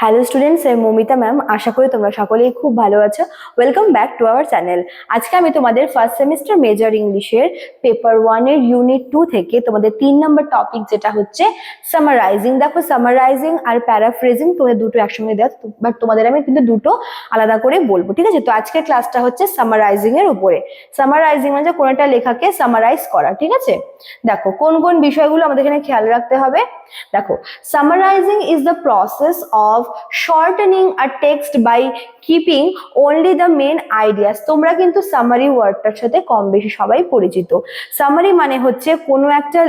Hello students আমি Momita ma'am আশা করি তোমরা সকলেই খুব ভালো আছো। Welcome back to our channel আজকে আমি তোমাদের ফার্স্ট সেমিস্টার মেজর ইংলিশের পেপার ওয়ানের ইউনিট টু থেকে তোমাদের তিন নম্বর টপিক যেটা হচ্ছে সামারাইজিং দেখো সামারাইজিং আর প্যারাফ্রেজিং তোমাদের দুটো একসঙ্গে দেওয়া বাট তোমাদের আমি কিন্তু দুটো আলাদা করে বলব, ঠিক আছে? তো আজকের ক্লাসটা হচ্ছে সামারাইজিং এর উপরে। সামারাইজিং মানে কোনো একটা লেখাকে সামারাইজ করা, ঠিক আছে? দেখো কোন কোন বিষয়গুলো আমাদের এখানে খেয়াল রাখতে হবে। দেখো summarising is the process of shortening a text by keeping only the main ideas তোমরা কিন্তু সামারি ওয়ার্ডটার সাথে কম বেশি সবাই পরিচিত। সামারি মানে হচ্ছে কোনো একটা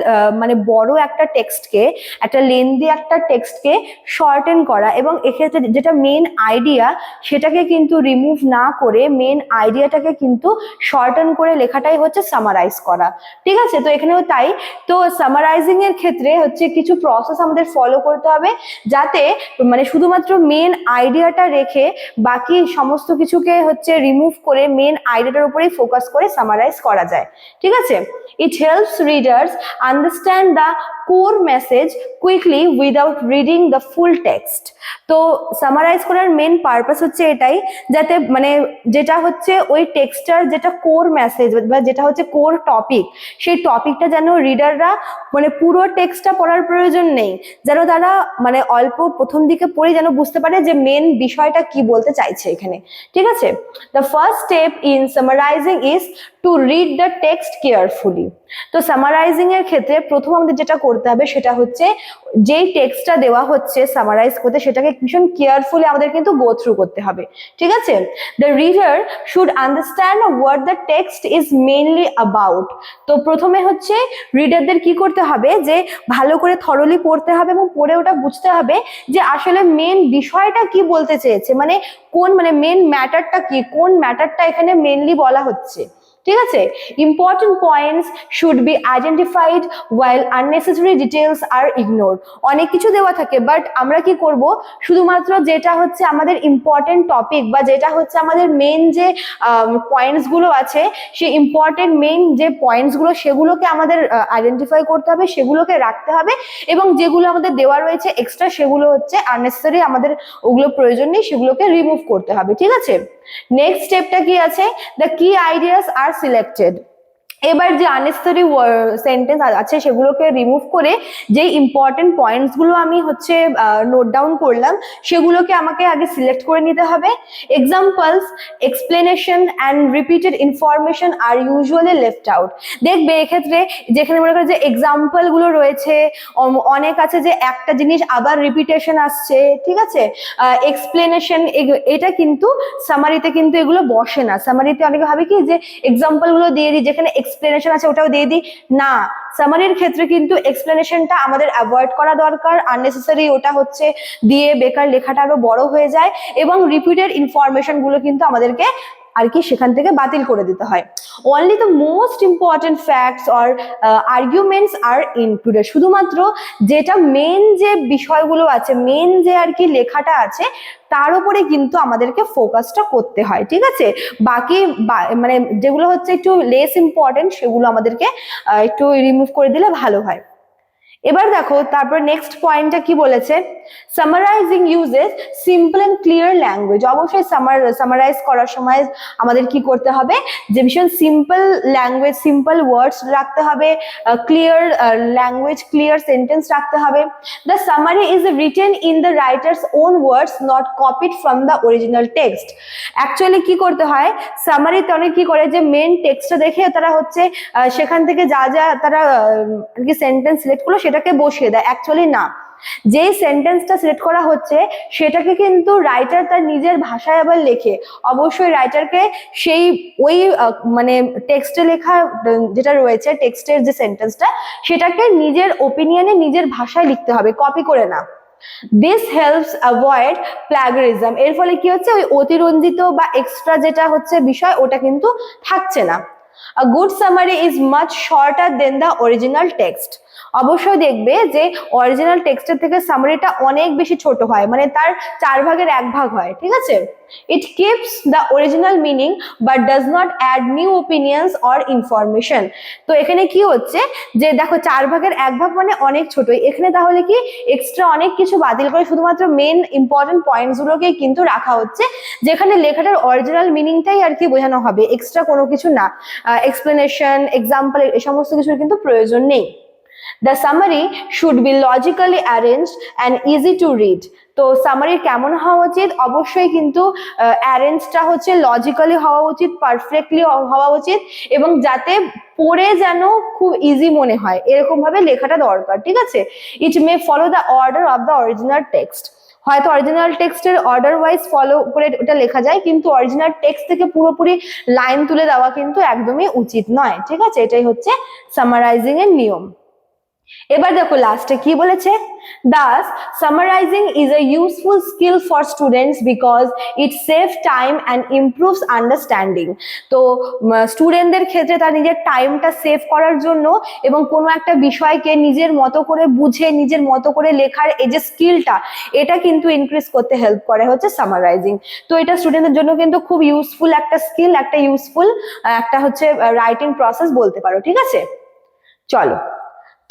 মানে বড় একটা টেক্সটকে একটা লেন্দি একটা টেক্সটকে শর্টেন করা এবং এক্ষেত্রে যেটা মেন আইডিয়া সেটাকে কিন্তু রিমুভ না করে মেন আইডিয়াটাকে কিন্তু শর্টেন করে লেখাটাই হচ্ছে সামারাইজ করা। ঠিক আছে? তো এখানেও তাই। তো সামারাইজিং এর ক্ষেত্রে হচ্ছে কিছু প্রসেস আমাদের ফলো করতে হবে যাতে মানে শুধুমাত্র মেন আইডিয়াটা রেখে বাকি সমস্ত কিছুকে হচ্ছে রিমুভ করে মেন আইডিয়াটার উপরেই ফোকাস করে সামারাইজ করা যায়। ঠিক আছে? It helps readers understand the core message quickly without reading the full text তো সামারাইজ করার মেন পারপাস হচ্ছে এটাই, যাতে মানে যেটা হচ্ছে ওই টেক্সটার যেটা কোর মেসেজ বা যেটা হচ্ছে কোর টপিক সেই টপিকটা যেন রিডাররা মানে পুরো টেক্সটটা পড়ার প্রয়োজন নেই, যেন তারা মানে অল্প প্রথম দিকে পড়ে যেন বুঝতে পারে যে মেন বিষয়টা কি বলতে চাইছে এখানে। ঠিক আছে? The first step in summarising is to read the text carefully তো সামারাইজিং এর ক্ষেত্রে প্রথম আমাদের যেটা করতে হবে, সেটা হচ্ছে যেই টেক্সটটা দেওয়া হচ্ছে সামারাইজ করতে, সেটাকে ভীষণ কেয়ারফুলি আমাদের কিন্তু গো থ্রু করতে হবে, ঠিক আছে? The reader should understand what the text is mainly about তো প্রথমে হচ্ছে রিডারদের কি করতে হবে? যে ভালো করে থরলি পড়তে হবে এবং পড়ে ওটা বুঝতে হবে যে আসলে মেন বিষয়টা কি বলতে চেয়েছে মানে কোন মানে মেন ম্যাটারটা কি, কোন ম্যাটারটা এখানে মেনলি বলা হচ্ছে? ঠিক আছে? Important points should be identified while unnecessary details are ignore অনেক কিছু দেওয়া থাকে বাট আমরা কি করব? শুধুমাত্র যেটা হচ্ছে আমাদের ইম্পর্টেন্ট টপিক বা যেটা হচ্ছে আমাদের মেন যে পয়েন্টসগুলো আছে, সেই ইম্পর্টেন্ট মেন যে পয়েন্টসগুলো, সেগুলোকে আমাদের আইডেন্টিফাই করতে হবে, সেগুলোকে রাখতে হবে এবং যেগুলো আমাদের দেওয়া রয়েছে এক্সট্রা সেগুলো হচ্ছে আননেসেসারি আমাদের ওগুলো প্রয়োজন নেই, সেগুলোকে রিমুভ করতে হবে, ঠিক আছে? নেক্সট স্টেপটা কি আছে? দ্য কি আইডিয়াস আর selected এবার যে আননেসেসারি সেন্টেন্স আছে সেগুলোকে রিমুভ করে যেই ইম্পর্টেন্ট পয়েন্টসগুলো আমি হচ্ছে নোট ডাউন করলাম, সেগুলোকে আমাকে আগে সিলেক্ট করে নিতে হবে। Examples explanation and repeated information are usually left out দেখবে এক্ষেত্রে যেখানে মনে করো যে এক্সাম্পলগুলো রয়েছে অনেক আছে যে একটা জিনিস আবার রিপিটেশন আসছে, ঠিক আছে? এক্সপ্লেনেশন এটা কিন্তু সামারিতে কিন্তু এগুলো বসে না। সামারিতে অনেকে ভাবে কি যে এক্সাম্পলগুলো দিয়ে দিই, যেখানে এক্সপ্লেনেশন আছে, ওটাও দিয়ে দিই। না সামারির ক্ষেত্রে কিন্তু এক্সপ্লেনেশনটা আমাদের অ্যাভয়েড করা দরকার আননেসেসারি ওটা হচ্ছে দিয়ে বেকার লেখাটা আরও বড় হয়ে যায় এবং রিপিটেড ইনফরমেশনগুলো কিন্তু আমাদেরকে আর কি সেখান থেকে বাতিল করে দিতে হয়। Only the most important facts or arguments are included শুধুমাত্র যেটা মেন যে বিষয়গুলো আছে মেন যে আর কি লেখাটা আছে, তার উপরে কিন্তু আমাদেরকে ফোকাসটা করতে হয়, ঠিক আছে? বাকি মানে যেগুলো হচ্ছে একটু লেস ইম্পর্টেন্ট সেগুলো আমাদেরকে একটু রিমুভ করে দিলে ভালো হয়। এবার দেখো, তারপর নেক্সট পয়েন্টটা কি বলেছে? Summarising uses simple and clear language অবশ্যই সামার সামারাইজ করার সময় আমাদের কি করতে হবে? যে ভীষণ সিম্পল ল্যাঙ্গুয়েজ সিম্পল ওয়ার্ডস রাখতে হবে ক্লিয়ার ল্যাঙ্গুয়েজ ক্লিয়ার সেন্টেন্স রাখতে হবে। The summary is written in the writer's own words not copied from the original text actually কি করতে হয়? সামারিতে অনেক কি করে যে মেন টেক্সটটা দেখে তারা হচ্ছে সেখান থেকে যা যা তারা আর কি সেন্টেন্স সিলেক্ট করল সেটাকে বসিয়ে দেয় অ্যাকচুয়ালি না। যেই সেন্টেন্সটা সিলেক্ট করা হচ্ছে, সেটাকে কিন্তু রাইটার তার নিজের ভাষায় আবার লেখে। অবশ্যই রাইটারকে সেই ওই মানে টেক্সটে লেখা, যেটা রয়েছে টেক্সটের যে সেন্টেন্সটা সেটাকে নিজের ওপিনিয়নে নিজের ভাষায় লিখতে হবে কপি করে না। দিস হেল্পস অ্যাভয়েড প্ল্যাগারিজম এর ফলে কি হচ্ছে? ওই অতিরঞ্জিত বা এক্সট্রা যেটা হচ্ছে বিষয়, ওটা কিন্তু থাকছে না। A good summary is much shorter than the original text. অবশ্যই দেখবে যে অরিজিনাল টেক্সটের থেকে সামারিটা অনেক বেশি ছোট হয় মানে তার চার ভাগের এক ভাগ হয়, ঠিক আছে It keeps the original meaning but does not add new opinions or information. তো এখানে কি হচ্ছে? যে দেখো চার ভাগের এক ভাগ মানে অনেক ছোট এখানে তাহলে কি এক্সট্রা অনেক কিছু বাতিল করে শুধুমাত্র মেন ইম্পর্টেন্ট পয়েন্টস গুলোকে কিন্তু রাখা হচ্ছে, যেখানে লেখাটার অরিজিনাল মিনিংটাই আর কি বোঝানো হবে। এক্সট্রা কোনো কিছু না। এক্সপ্লেনেশন এক্সাম্পল এই সমস্ত কিছুর কিন্তু প্রয়োজন নেই। The summary should be logically arrange and easy to read তো সামারির কেমন হওয়া উচিত? অবশ্যই কিন্তু অ্যারেঞ্জটা হচ্ছে লজিক্যালি হওয়া উচিত পারফেক্টলি হওয়া উচিত এবং যাতে পড়ে যেন খুব ইজি মনে হয়। এরকম ভাবে লেখাটা দরকার, ঠিক আছে? It may follow the order of the original text হয়তো অরিজিনাল টেক্সটের অর্ডার ওয়াইজ ফলো করে ওটা লেখা যায়, কিন্তু অরিজিনাল টেক্সট থেকে পুরোপুরি লাইন তুলে দেওয়া কিন্তু একদমই উচিত নয়, ঠিক আছে? এটাই হচ্ছে সামারাইজিং এর নিয়ম। এবার দেখো লাস্টে কি বলেছে? Thus summarising is a useful skill for students because it save time and improves understanding তো স্টুডেন্টদের ক্ষেত্রে তার নিজের টাইমটা সেভ করার জন্য এবং কোনো একটা বিষয়কে নিজের মতো করে বুঝে, নিজের মতো করে লেখার এই যে স্কিলটা এটা কিন্তু ইনক্রিজ করতে হেল্প করে হচ্ছে সামারাইজিং তো এটা স্টুডেন্টদের জন্য কিন্তু খুব ইউজফুল একটা স্কিল একটা ইউজফুল একটা হচ্ছে রাইটিং প্রসেস বলতে পারো, ঠিক আছে? চলো।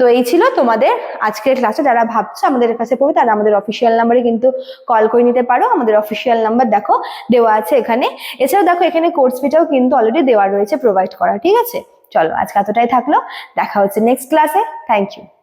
তো এই ছিল তোমাদের আজকের ক্লাসে যারা ভাবছ আমাদের কাছে পড়বে তারা আমাদের অফিসিয়াল নাম্বারে কিন্তু কল করে নিতে পারো। আমাদের অফিসিয়াল নাম্বার দেখো দেওয়া আছে এখানে। এছাড়াও দেখো এখানে কোর্স ফিটাও কিন্তু অলরেডি দেওয়া রয়েছে প্রোভাইড করা, ঠিক আছে? চলো আজকে এতটাই থাকল। দেখা হচ্ছে নেক্সট ক্লাসে থ্যাংক ইউ